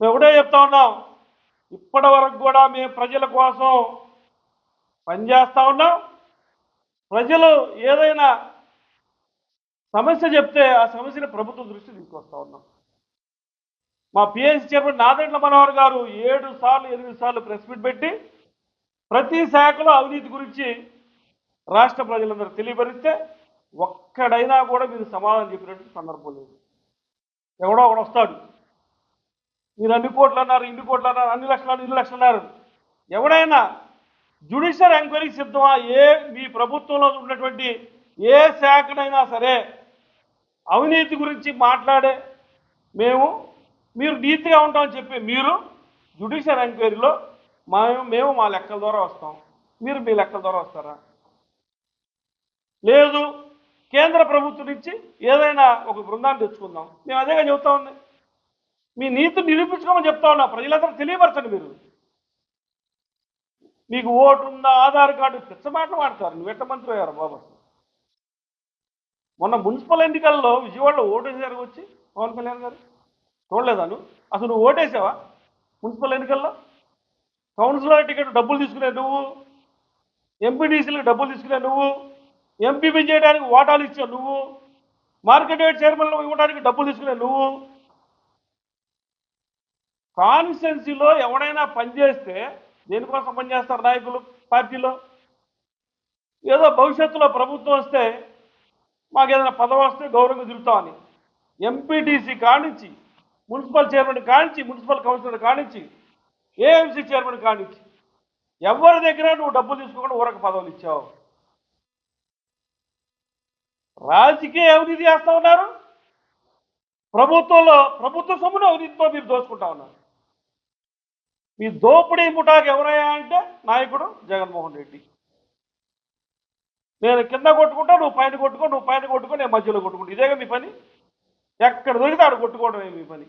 మేము ఒకటే చెప్తా ఉన్నాం ఇప్పటి వరకు కూడా మేము ప్రజల కోసం పనిచేస్తా ఉన్నాం ప్రజలు ఏదైనా సమస్య చెప్తే ఆ సమస్యని ప్రభుత్వం దృష్టి తీసుకొస్తా ఉన్నాం. మా పిఎస్సి చైర్మన్ నాదెండ్ల మనోహర్ గారు ఏడు సార్లు ఎనిమిది సార్లు ప్రెస్ మీట్ పెట్టి ప్రతి శాఖలో అవినీతి గురించి రాష్ట్ర ప్రజలందరూ తెలియపరిస్తే ఒక్కడైనా కూడా మీరు సమాధానం చెప్పినట్టు సందర్భం లేదు. ఎవడో ఒకడు వస్తాడు. మీరు అన్ని కోట్లు అన్నారు ఇన్ని కోట్లు అన్నారు అన్ని లక్షలు అన్నారు ఇన్ని లక్షలు అన్నారు. ఎవడైనా జ్యుడిషియల్ ఎంక్వైరీ సిద్ధమా? ఏ మీ ప్రభుత్వంలో ఉన్నటువంటి ఏ శాఖనైనా సరే అవినీతి గురించి మాట్లాడే మేము మీరు నీతిగా ఉంటామని చెప్పి మీరు జ్యుడిషియల్ ఎంక్వైరీలో మేము మేము మా లెక్కల ద్వారా వస్తాం. మీరు మీ లెక్కల ద్వారా వస్తారా? లేదు. కేంద్ర ప్రభుత్వం నుంచి ఏదైనా ఒక బృందాన్ని తెచ్చుకుందాం. మేము అదేగా చెబుతా ఉంది మీ నీతి నిరూపించుకోమని చెప్తా ఉన్నా. ప్రజలందరూ తెలియపరచండి మీరు. మీకు ఓటు ఉందా ఆధార్ కార్డు పిచ్చ మాటలు మాడతారు నువ్వు ఎట్ట మంత్రి అయ్యారు బాబు? మొన్న మున్సిపల్ ఎన్నికల్లో విజయవాడలో ఓటేసారు వచ్చి పవన్ కళ్యాణ్ గారు చూడలేదాను అసలు నువ్వు ఓటేసావా మున్సిపల్ ఎన్నికల్లో? కౌన్సిలర్ టికెట్ డబ్బులు తీసుకునే నువ్వు? ఎంపీడీసీలకు డబ్బులు తీసుకునే నువ్వు? ఎంపీపీ చేయడానికి ఓటాలు ఇచ్చావు నువ్వు? మార్కెట్ చైర్మన్లో చైర్మన్లు ఇవ్వడానికి డబ్బులు తీసుకునే నువ్వు? కాన్స్టిట్యున్సీలో ఎవడైనా పనిచేస్తే దేనికోసం పనిచేస్తారు నాయకులు? పార్టీలో? ఏదో భవిష్యత్తులో ప్రభుత్వం వస్తే మాకు ఏదైనా పదవి వస్తే గౌరవంగా తిరుగుతామని ఎంపీటీసీ కానించి మున్సిపల్ చైర్మన్ కానించి మున్సిపల్ కౌన్సిలర్ కానించి ఏఎంసీ చైర్మన్ కానించి ఎవరి దగ్గర నువ్వు డబ్బులు తీసుకోకుండా ఊరక పదవులు ఇచ్చావు? రాజకీయ అవినీతి చేస్తా ఉన్నారు. ప్రభుత్వంలో ప్రభుత్వ సొమ్మును అవినీతితో మీరు దోచుకుంటా ఉన్నారు. మీ దోపిడీ ముఠాకి ఎవరయ్యా అంటే నాయకుడు జగన్మోహన్ రెడ్డి. నేను కింద కొట్టుకుంటా నువ్వు పైన కొట్టుకో నువ్వు పైన కొట్టుకో నేను మధ్యలో కొట్టుకుంటా. ఇదేగా మీ పని? ఎక్కడ దొరికితే ఆడు కొట్టుకోవడమే మీ పని.